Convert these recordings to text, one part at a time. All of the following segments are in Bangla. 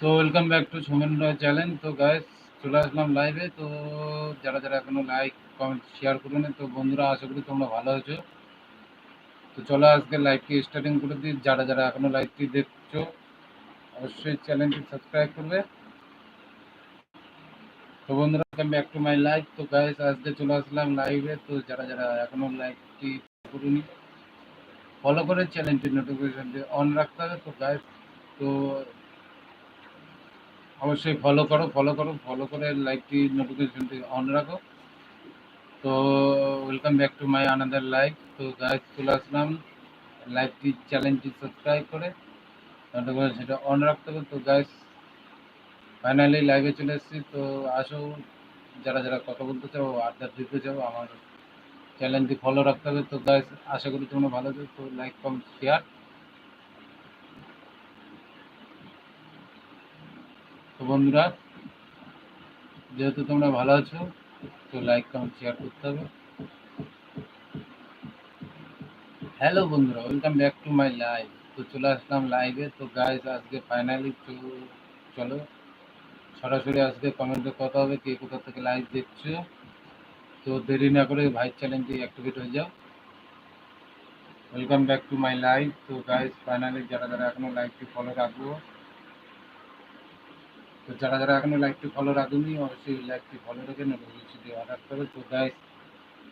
তো welcome back to Somen Roy channel তো গাইস চলে আসলাম লাইভে তো যারা যারা এখনও লাইক কমেন্ট শেয়ার করুন তো বন্ধুরা, আশা করি তোমরা ভালো আছো। তো চলো আজকে লাইভটি স্টার্টিং করে দিই। যারা যারা এখনও লাইভটি দেখছ, অবশ্যই চ্যানেলটি সাবস্ক্রাইব করবে। তো বন্ধুরা welcome back to my live তো গাইস আজকে চলে আসলাম লাইভে তো যারা যারা এখনও লাইভটি করুনি ফলো করে চ্যানেলটি নোটিফিকেশনটি অন রাখতে হবে। তো গাইস তো অবশ্যই ফলো করো ফলো করো ফলো করে লাইকটি নোটিফিকেশনটি অন রাখো। তো welcome back to my another live তো গাইজ চলে আসলাম লাইভটি চ্যানেলটি সাবস্ক্রাইব করে। নোটিফিকেশন সেটা অন রাখতে হবে। তো গাইজ ফাইনালি লাইভে চলে এসেছি। তো আসো, যারা যারা কথা বলতে চাও, আড্ডা দিতে চাও, আমার চ্যানেলটি ফলো রাখতে হবে। তো গাইজ আশা করি তোমরা ভালো তো লাইক কমেন্ট শেয়ার তো বন্ধুরা, যেহেতু তোমরা ভালো আছো, তো লাইক কমেন্ট শেয়ার করতে হবে। হ্যালো বন্ধুরা welcome back to my live তো চলে আসলাম লাইভে তো গাইজ আজকে ফাইনালি চলো, সরাসরি আজকে কমেন্টে কথা হবে, কে কোথা থেকে লাইভ দেখছ। তো দেরি না করে ভাই চ্যানেলটি অ্যাক্টিভেট হয়ে যাও। Welcome back to my live তো গাইজ ফাইনালি যারা যারা এখনও লাইভটি ফলো রাখব তো যারা যারা এখনও লাইকটি ফলো রাখেনি, অবশ্যই লাইকটি ফলো রেখে নোটিফিকেশনটি অন রাখতে হবে তো গাইস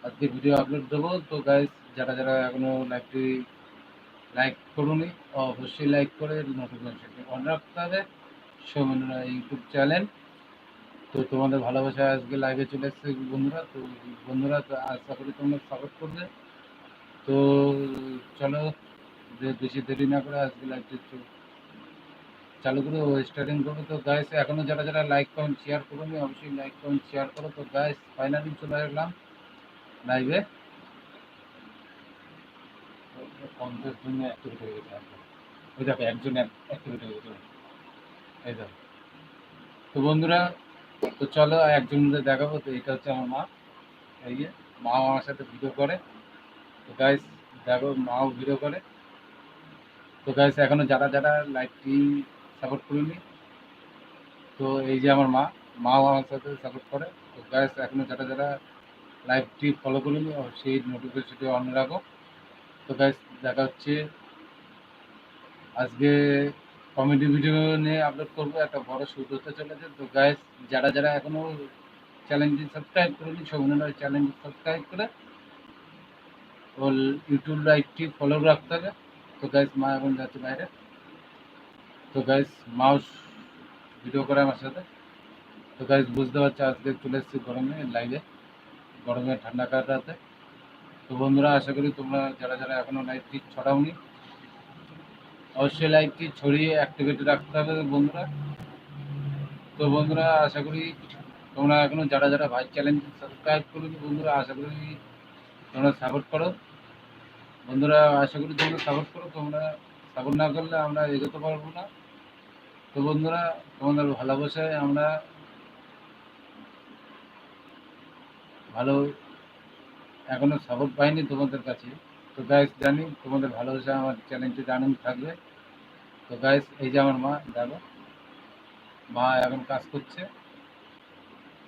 আজকে ভিডিও আপলোড দেবো। তো গাইস যারা যারা এখনও লাইকটি লাইক করুনি, অবশ্যই লাইক করে নোটিফিকেশনটি অন রাখতে হবে। সৌমেনরা ইউটিউব চ্যানেল তো তোমাদের ভালোবাসা আজকে লাইভে চলে এসছে বন্ধুরা। তো বন্ধুরা, তো আশা করি তোমরা সাপোর্ট করবে। তো চলো বেশি দেরি না করে আজকে লাইভটি চালু করে স্টার্টিং করব। তো গাইস এখনও যারা যারা লাইক কমেন্ট শেয়ার করুন, অবশ্যই লাইক কমেন্ট শেয়ার করো। তো গাইস ফাইনালি চলে আসলাম লাইভে পঞ্চাশ জন্য অ্যাক্টিভিটি হয়ে গেছে ওই দেখো, একজন অ্যাক্টিভিটি হয়ে গেছে। তো বন্ধুরা, তো চলো একজনদের দেখাবো। তো এটা হচ্ছে আমার মা। এই মা আমার সাথে ভিডিও করে। তো গাইস দেখো, মাও ভিডিও করে। তো গাইস এখনও যারা যারা লাইভটি সাপোর্ট করিনি। তো এই যে আমার মা, মাও আমার সাথে সাপোর্ট করে। তো গাইস এখনও যারা যারা লাইভটি ফলো করিনি সেই নোটিফিকেশনটি অন রাখো। তো গাইস দেখা হচ্ছে। আজকে কমেডি ভিডিও নিয়ে আপলোড করব, একটা বড় শুট হতে চলেছে। তো গাইস যারা যারা এখনও চ্যানেলটি সাবস্ক্রাইব করেনি সৌমিনার চ্যানেলটি সাবস্ক্রাইব করে ও ইউটিউব লাইভটি ফলো রাখতে হবে। তো গাইস মা এখন যাচ্ছে বাইরে। তো গাইস মাউস ভিডিও করে আমার সাথে। তো গাইস বুঝতে পারছি, আজকে চলে এসেছি গরমে লাইভে গরমে ঠান্ডা কাটাতে তো বন্ধুরা, আশা করি তোমরা যারা যারা এখনও লাইভটি ছড়াওনি, অবশ্যই লাইভটি ছড়িয়ে অ্যাক্টিভেট রাখতে হবে বন্ধুরা। তো বন্ধুরা, আশা করি তোমরা এখনও যারা যারা ভাই চ্যানেল সাবস্ক্রাইব করুন বন্ধুরা, আশা করি তোমরা সাপোর্ট করো। বন্ধুরা, আশা করি তোমরা সাপোর্ট করো। তোমরা সাপোর্ট না করলে আমরা এগোতে পারব না। তো বন্ধুরা, তোমাদের ভালোবাসায় আমরা ভালো, এখনও সাপোর্ট পাইনি তোমাদের কাছে। তো গাইস জানি তোমাদের ভালোবাসা আমার চ্যানেলটি আনন্দ থাকবে। তো গাইস এই যে আমার মা, দেখো। মা এখন কাজ করছে।